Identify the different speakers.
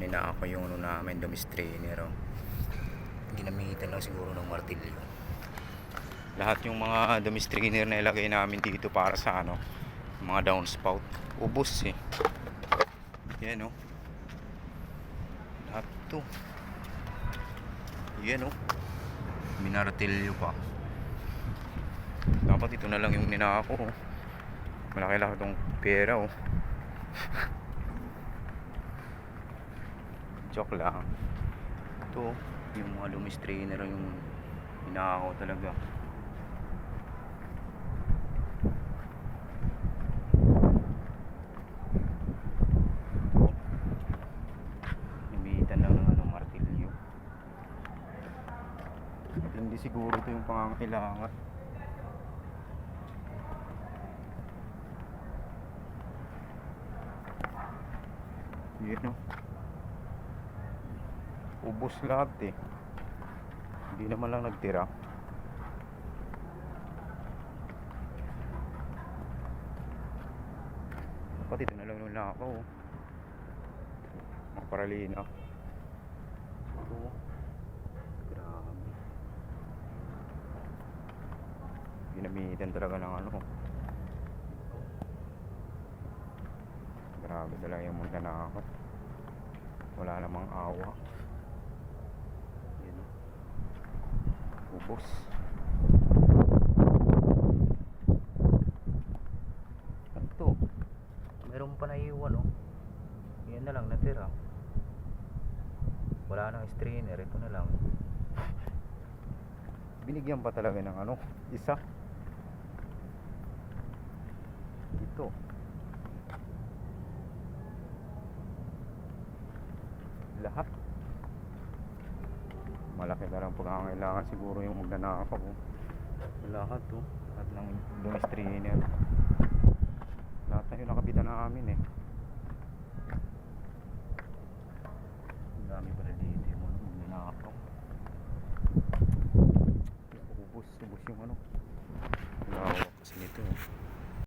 Speaker 1: nina ako yung ano namin dumi strainer oh. ginamitan lang siguro ng martilyo. Lahat yung mga dumi strainer na ilagay namin dito para sa ano mga downspout. Ubos eh. Yan oh. Lahat to. Yan oh. Minartilyo pa. Dapat ito na lang yung ninako oh. malaki laki tong pera oh joke lang. Ito yung mga lumi strainer yung ninakaw talaga. Lang ano, hindi siguro ito yung pangangailangan. Yun no ubos lahat eh. Hindi naman lang nagtira. Dapat ito na lang yung nakaw mga paralina ito grabe. Ginamitan talaga ng ano. Grabe talaga yung mga nanakot wala namang awa yun ubos ito meron pa naiwan oh. Yan na lang natira. Wala nang strainer ito na lang. Binigyan pa talaga ng ano isa. Ito. Lahat malaki na lang pangangailangan siguro yung magnanakaw oh. lahat oh lahat ng lumistriner lahat na yung nakabitan na amin eh. Dami pala dito yung ano, magnanakaw ubus ubus yung ano. Lawak kasi nito oh